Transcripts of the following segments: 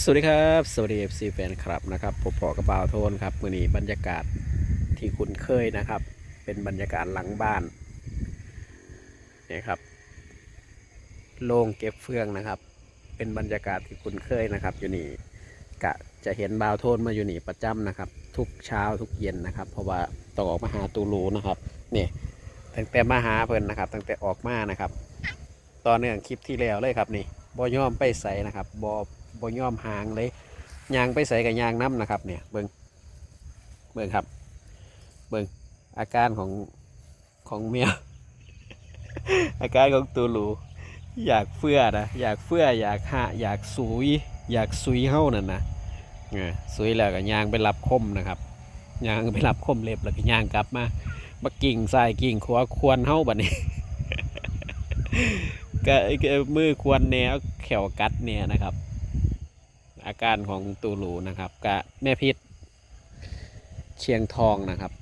สวัสดีครับ สวัสดี FC แฟนคลับนะครับผมพอกระบาวโทนครับมือนี้บรรยากาศที่คุ้นเคยนะครับ เป็นบรรยากาศหลังบ้านนี่ครับโล่งเก็บเฟืองนะครับ เป็นบรรยากาศที่คุ้นเคยนะครับ อยู่นี่กะจะเห็นบาวโทนมาอยู่นี่ประจำนะครับ ทุกเช้าทุกเย็นนะครับ เพราะว่าต้องออกมาหาตูรูนะครับนี่ตั้งแต่มาหาเพิ่นนะครับ ตั้งแต่ออกมานะครับ ตอนเนื่องคลิปที่แล้วเลยครับนี่บอย่อมไปใส่นะครับบอ บอย่อมห่างเลยยางไปใส่กับยางน้ำนะครับ เนี่ยเบิงเบิงครับเบิงอาการของของเมียอาการของตูรูอยากเฟื่อนะอยากเฟื่ออยากหะอยากสุย อยากสุยเฮ้านั่นนะสุยแล้วก็ยางไปรับคมนะครับยางไปรับคมเล็บแล้วก็ยางกลับมามากิ่งใส่กิ่งขวาควรเฮ้าบัดนี้ก็มือควรแนวแขวกัดเนี่ยนะครับ อาการของตูรูนะครับกับแม่พิษเชียงทองนะครับ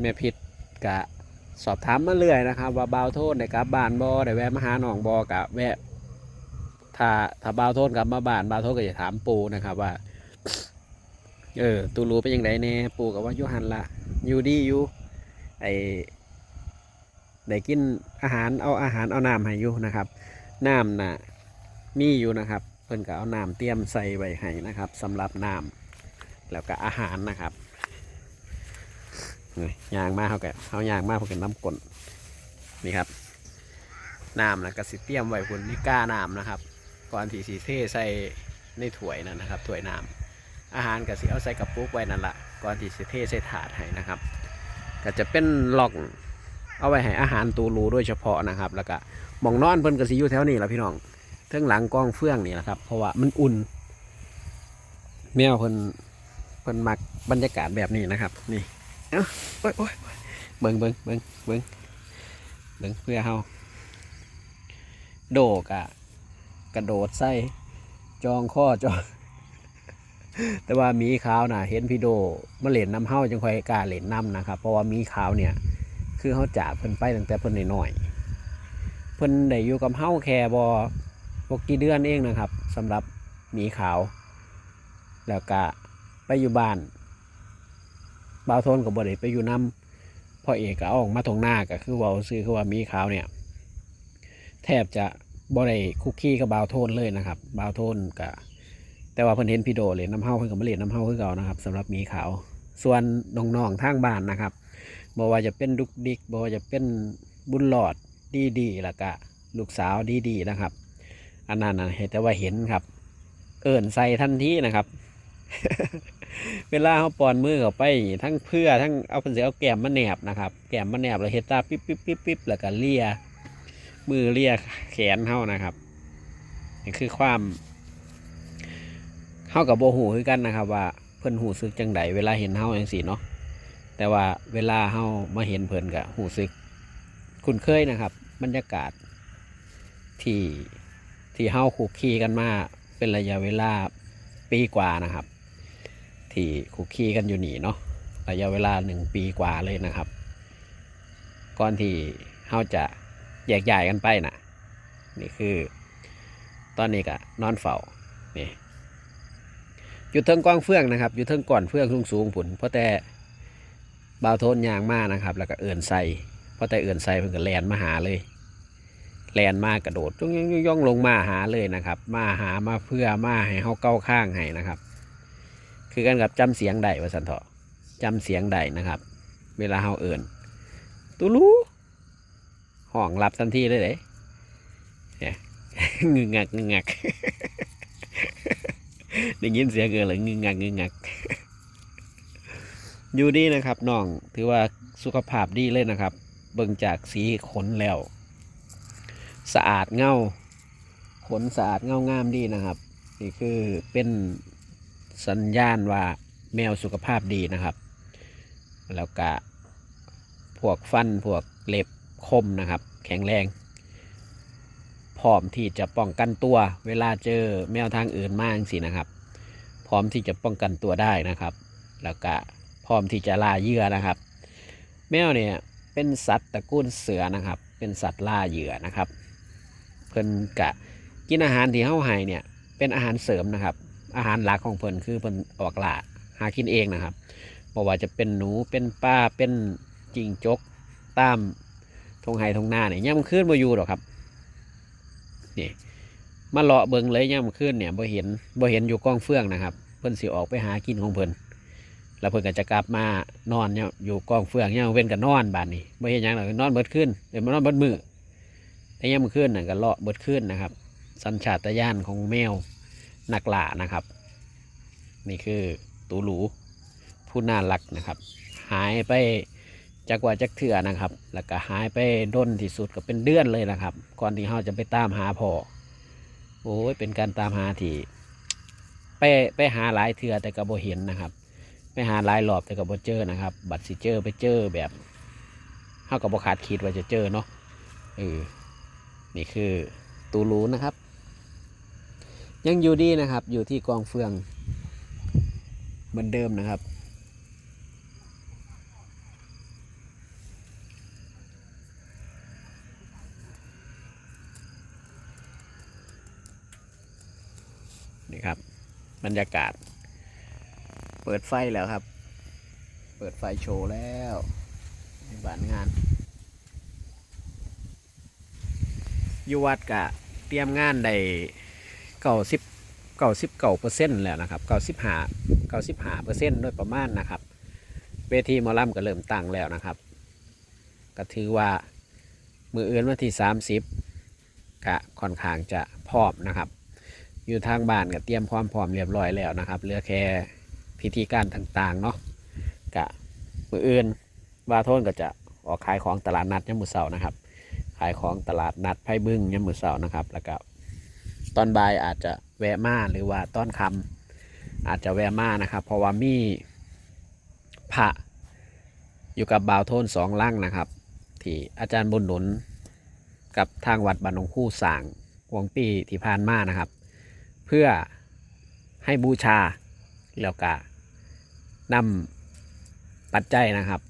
แม่พิษกะสอบถามมาเรื่อยนะครับ ว่าบาวโทษได้กลับบ้านบ่ได้แวะมาหาหนองบอกะแวะถ้าถ้าบาวโทษกลับมาบ้านบาวโทษก็จะถามปูนะครับว่า เออตูรูเป็นยังไงแน่ปูกับว่ายูหันละอยู่ดีอยู่ไอได้กินอาหารเอาอาหารเอาน้ำให้อยู่นะครับน้ำน่ะมีอยู่นะครับ พิ่นก็เอาน้ำเตรียมใส่ไว้ให้นะครับสำหรับน้ำแล้วก็อาหารนะครับนี่ยางมาเขาแกเขายางมาเขาแกน้ำกลนนี่ครับน้ำนะก็สิเตรียมไว้พุ่นนี่ก้าน้ำนะครับ ก่อนที่สีเทใส่ในถ้วยนั่นนะครับถ้วยน้ำอาหารก็สิเอาใส่กระปุกไว้นั่นละก่อนที่สิเทใส่ถาดให้นะครับ ก็จะเป็นหลอกเอาไว้ให้อาหารตูรูโดยเฉพาะนะครับ แล้วก็หมองนอนเพิ่นก็สิอยู่แถวนี้แหละพี่น้อง ทิงหลังกล้องเฟื่องนี่แหละครับ เพราะว่ามันอุ่น แมวเพิ่นเพิ่นมักบรรยากาศแบบนี้นะครับ นี่เอ้าโอ้ยโอ้ยเบิ่งเบิ่งเบิ่งเบิ่งเบิ่งเพื่อเฮาโดกะกระโดดใส่จองข้อจอง แต่ว่ามีขาวน่ะเห็นพี่โดมาเล่นน้ำเฮาจังค่อยกล้าเล่นน้ำนะครับ เพราะว่ามีขาวเนี่ย คือเฮาจากเพิ่นไปตั้งแต่เพิ่นน้อยๆเพิ่นได้อยู่กับเฮาแค่บ่ บกี่เดือนเองนะครับสำหรับหมีขาว แล้วก็ไปอยู่บ้านบ่าวทนก็บ่ได้ไปอยู่นํพ่อเอกก็เอาออกมาตรงหน้าก็คือว้าซื้อคือว่ามีขาวเนี่ยแทบจะบ่ได้คุกคี้กับบ่าวทนเลยนะครับบ่าวทนก็แต่ว่าเพิ่นเห็นพี่โดเล่นน้ำเฮาเพิ่นก็มาเล่นน้ำเฮาคือเก่านะครับสำหรับมีขาว ส่วนน้องๆทางบ้านนะครับบ่ว่าจะเป็นดุกดิกบ่ว่าจะเป็นบุญหลอดดีดีๆแล้วก็ลูกสาวดีดีๆนะครับ อันนั้นนะเห็นแต่ว่าเห็นครับ เอิ่นใส่ทันทีนะครับ เวลาเขาปอนมือเข้าไปทั้งเพื่อทั้งเอาเพิ่นสิเอาแก้มมาแนบนะครับ แก้มมาแนบแล้วเฮ็ดตาปิ๊บปิ๊บปิ๊บปิ๊บแล้วก็เลียมือเลียแขนเฮานะครับนี่คือความเฮากับโบหูคือกันนะครับ ว่าเพิ่นหูซึกจังใดเวลาเห็นเฮาจังซี่เนาะแต่ว่าเวลาเฮามาเห็นเพิ่นก็หูซึก คุ้นเคยนะครับ บรรยากาศที่ ที่เฮาคุกคีกันมาเป็นระยะเวลาปีกว่านะครับ ที่คุกคีกันอยู่นี่เนาะระยะเวลาหนึ่งปีกว่าเลยนะครับ ก่อนที่เฮาจะแยกย้ายกันไปนะนี่คือ ตอนนี้ก็นอนเฝ้านี่อยู่เทิงกว้างเฟื่องนะครับ อยู่เทิงก่อนเฟื่องสูงสูงผุนเพราะแต่บาวโทนยางมากนะครับ แล้วก็เอื่นใส่เพราะแต่เอื่นใส่เพิ่นก็แลนมาหาเลย แลนมากระโดดย่องย่องย่องลงมาหาเลยนะครับ มาหามาเพื่อมาให้เขาเก้าข้างให้นะครับ คือกันกับจำเสียงใดว่าสันเถาะจำเสียงใดนะครับ เวลาเขาเอิ่นตูรู้ห้องรับทันทีเลยเด้เนี่ยงึงงักงึงงักได้ยินเสียงเกินเลยงึงงักงึงงักอยู่ดีนะครับน้องถือว่าสุขภาพดีเลยนะครับ เบิ่งจากสีขนแล้ว สะอาดเงาขนสะอาดเงางามดีนะครับ นี่คือเป็นสัญญาณว่าแมวสุขภาพดีนะครับ แล้วก็พวกฟันพวกเล็บคมนะครับ แข็งแรง พร้อมที่จะป้องกันตัว เวลาเจอแมวทางอื่นมากสินะครับ พร้อมที่จะป้องกันตัวได้นะครับ แล้วก็พร้อมที่จะล่าเหยื่อนะครับ แมวเนี่ยเป็นสัตว์ตระกูลเสือนะครับ เป็นสัตว์ล่าเหยื่อนะครับ เพิ่นกะกินอาหารที่เฮาให้เนี่ยเป็นอาหารเสริมนะครับ อาหารหลักของเพิ่นคือเพิ่นออกล่าหากินเองนะครับบ่ว่าจะเป็นหนูเป็นปลาเป็นจิงจกตามทงไห้ทงนาเนี่ยย่ำคืนบ่อยู่หรอกครับนี่มาเลาะเบิงเลยย่ำคืนเนี่ยบ่เห็นบ่เห็นอยู่กองเฟืองนะครับ เพิ่นสิออกไปหากินของเพิ่นแล้วเพิ่นก็จะกลับมานอนเนี่ยอยู่กองเฟืองเนี่ยเว้นกับนอนบานนี้บ่เห็นหยังหรอกนอนเบิดคืนเดี๋ยวมานอนเบิดมือ แต่ย่ำคืนน่ะก็เลาะเบิดคืนนะครับ สัญชาตญาณของแมวนักล่านะครับ นี่คือตูหลูผู้น่ารักนะครับ หายไปจากว่าจักเถื่อนะครับ แล้วก็หายไปด้นที่สุดก็เป็นเดือนเลยนะครับ ก่อนที่เราจะไปตามหาพ่อโอ้ยเป็นการตามหาที่ไปไปหาหลายเถื่อแต่ก็บ่เห็นนะครับ ไปหาหลายรอบแต่ก็บ่เจอนะครับ บัตรสิเจอไปเจอแบบเฮาก็บ่คาดคิดว่าจะเจอเนาะเออ นี่คือตูหลูนะครับ ยังอยู่ดีนะครับ อยู่ที่กองเฟือง เหมือนเดิมนะครับ นี่ครับ บรรยากาศ เปิดไฟแล้วครับ เปิดไฟโชว์แล้วบานงาน อยู่วัดกะเตรียมงานได้เก้าสิบเก้าสิบเก้าเปอร์เซ็นต์แล้วนะครับเก้าสิบห้าเก้าสิบห้าเปอร์เซ็นต์โดยประมาณนะครับ เวทีมอลำก็เริ่มตั้งแล้วนะครับ ก็ถือว่ามืออื่นวันที่สามสิบกะค่อนข้างจะพร้อมนะครับ อยู่ทางบ้านก็เตรียมความพร้อมเรียบร้อยแล้วนะครับเหลือแค่พิธีการต่างๆเนาะกะมืออื่นวาโทนก็จะออกขายของตลาดนัดยามมือเสานะครับายของตลาดนัดไพ่บึ้งยามมือเสาร์นะครับ แล้วก็ตอนบ่ายอาจจะแวะมาหรือว่าตอนคำอาจจะแวะมานะครับ เพราะว่ามีพระอยู่กับบ่าวโทนสองล่างนะครับ ที่อาจารย์บุญหนุนกับทางวัดบ้านหนองคู่สร้างวงปีที่ผ่านมานะครับ เพื่อให้บูชาแล้วก็นำปัจจัยนะครับ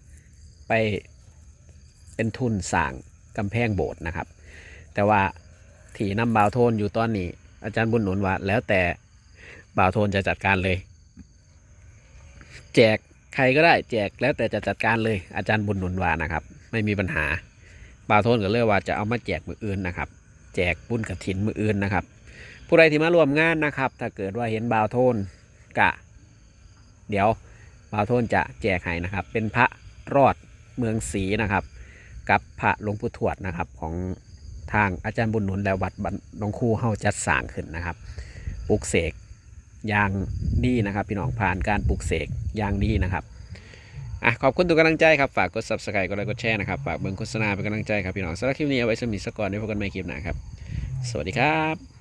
ไปเป็นทุนสร้าง กำแพงโบสถ์นะครับ แต่ว่าที่นำบ่าวโทนอยู่ตอนนี้ อาจารย์บุญหนุนว่า แล้วแต่บ่าวโทนจะจัดการเลย แจกใครก็ได้แจกแล้วแต่จะจัดการเลยอาจารย์บุญหนุนว่านะครับ ไม่มีปัญหาบ่าวโทนก็เลยว่าจะเอามาแจกมืออื่นนะครับ แจกบุญกระถินมืออื่นนะครับ ผู้ใดที่มาร่วมงานนะครับ ถ้าเกิดว่าเห็นบ่าวโทนกะ เดี๋ยวบ่าวโทนจะแจกให้นะครับ เป็นพระรอดเมืองศรีนะครับ กับพระหลวงปู่ทวดนะครับ ของทางอาจารย์บุญหนุนและวัดบ้านหนองคูเฮาจัดสร้างขึ้นนะครับปลุกเสกอย่างดีนะครับ พี่น้องผ่านการปลุกเสกอย่างดีนะครับอะขอบคุณทุกกำลังใจครับ ฝากกด subscribe กดไลค์กดแชร์นะครับ ฝากเบิ่งโฆษณาเป็นกำลังใจครับพี่น้องสำหรับคลิปนี้เอาไว้สมิสก่อนได้พบกันใหม่คลิปหน้าครับ สวัสดีครับ